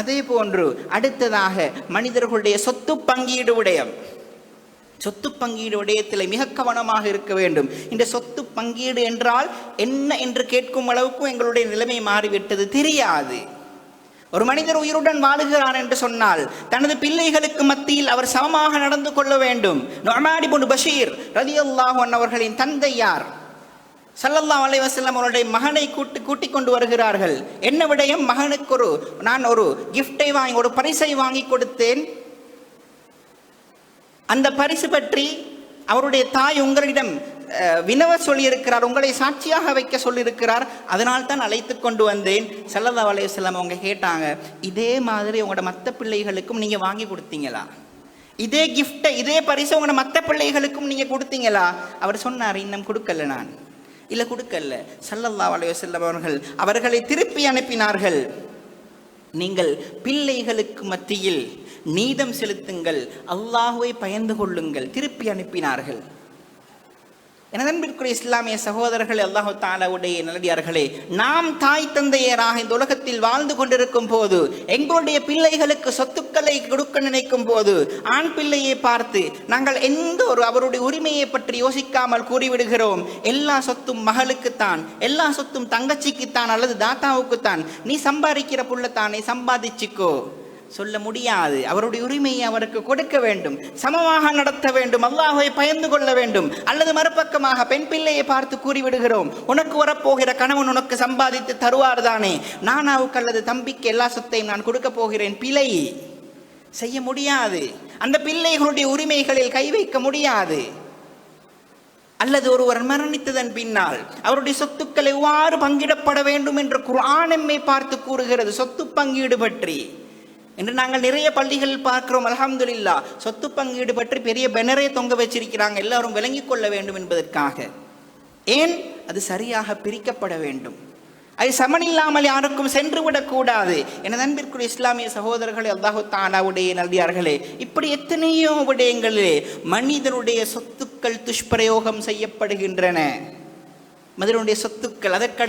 அதே போன்று அடுத்ததாக மனிதர்களுடைய சொத்து பங்கீடு விடயம். சொத்து பங்கீடு விடயத்தில் மிக கவனமாக இருக்க வேண்டும். இந்த சொத்து பங்கீடு என்றால் என்ன என்று கேட்கும் அளவுக்கு எங்களுடைய நிலைமை மாறிவிட்டது தெரியாது. ஒரு மனிதர் உயிருடன் வாழுகிறார் என்று சொன்னால் தனது பிள்ளைகளுக்கு மத்தியில் அவர் சமமாக நடந்து கொள்ள வேண்டும். நொமாடி பொன் பஷீர் ரதியுல்லாஹு அவர்களின் தந்தை யார்? சல்லல்லா அலைஹி அவருடைய மகனை கூட்டி கூட்டிக் கொண்டு வருகிறார்கள். என்ன விடயம்? மகனுக்கு ஒரு நான் ஒரு கிஃப்டை வாங்கி ஒரு பரிசை வாங்கி கொடுத்தேன். அந்த பரிசு பற்றி அவருடைய தாய் உங்களிடம் வினவ சொல்லியிருக்கிறார் உங்களை சாட்சியாக வைக்க சொல்லியிருக்கிறார். அதனால் தான் அழைத்து கொண்டு வந்தேன். சல்லல்லா அலையம் அவங்க கேட்டாங்க இதே மாதிரி உங்களோட மற்ற பிள்ளைகளுக்கும் நீங்கள் வாங்கி கொடுத்தீங்களா? இதே கிஃப்டை இதே பரிசை உங்களோட மற்ற பிள்ளைகளுக்கும் நீங்கள் கொடுத்தீங்களா? அவர் சொன்னார் இன்னும் கொடுக்கல நான். இல்லை கொடுக்கல சல்லல்லா அலையம் செல்லவர்கள் அவர்களை திருப்பி அனுப்பினார்கள். நீங்கள் பிள்ளைகளுக்கு மத்தியில் நீதம் செலுத்துங்கள். அல்லாஹுவை பயந்து கொள்ளுங்கள். திருப்பி அனுப்பினார்கள். என நண்பிற்குரிய இஸ்லாமிய சகோதரர்கள் அல்லாஹு தாலாவுடைய நல்லடியார்களே நாம் தாய் தந்தையராக இந்த உலகத்தில் வாழ்ந்து கொண்டிருக்கும் போது எங்களுடைய பிள்ளைகளுக்கு சொத்துக்களை கொடுக்க நினைக்கும் போது ஆண் பிள்ளையை பார்த்து நாங்கள் எந்த ஒரு அவருடைய உரிமையை பற்றி யோசிக்காமல் கூறிவிடுகிறோம்? எல்லா சொத்தும் மகளுக்குத்தான் எல்லா சொத்தும் தங்கச்சிக்குத்தான் அல்லது தாத்தாவுக்குத்தான். நீ சம்பாதிக்கிற புள்ளத்தானே சம்பாதிச்சுக்கோ. சொல்ல முடியாது. அவருடைய உரிமையை அவருக்கு கொடுக்க வேண்டும். சமமாக நடத்த வேண்டும். அல்லாஹை பயந்து கொள்ள வேண்டும். அல்லது மறுபக்கமாக பெண் பிள்ளையை பார்த்து கூறிவிடுகிறோம். உனக்கு வரப்போகிற கணவன் உனக்கு சம்பாதித்து தருவார் தானே. நானாவுக்கு அல்லது தம்பிக்கு எல்லா சொத்தையும் நான் கொடுக்க போகிறேன். பிழை. செய்ய முடியாது. அந்த பிள்ளைகளுடைய உரிமைகளில் கை வைக்க முடியாது. அல்லது ஒருவர் மரணித்ததன் பின்னால் அவருடைய சொத்துக்கள் எவ்வாறு பங்கிடப்பட வேண்டும் என்று குர்ஆன் எம்மை பார்த்து கூறுகிறது. சொத்து பங்கீடு பற்றி. என்று நாங்கள் நிறைய பள்ளிகள் பார்க்கிறோம் அல்ஹம்துலில்லா. சொத்து பங்கீடு பற்றி பெரிய பெனரே தொங்க வச்சிருக்கிறாங்க. எல்லாரும் விளங்கிக் கொள்ள வேண்டும் என்பதற்காக. ஏன்? அது சரியாக பிரிக்கப்பட வேண்டும். அது சமனில்லாமல் யாருக்கும் சென்று விடக்கூடாது என அன்பிற்குரிய இஸ்லாமிய சகோதரர்களே அல்லாஹு தானாவுடைய நல்லியார்களே இப்படி எத்தனையோ விடயங்களிலே மனிதனுடைய சொத்துக்கள் துஷ்பிரயோகம் செய்யப்படுகின்றன. மனிதனுடைய சொத்துக்கள் அதற்கடுத்து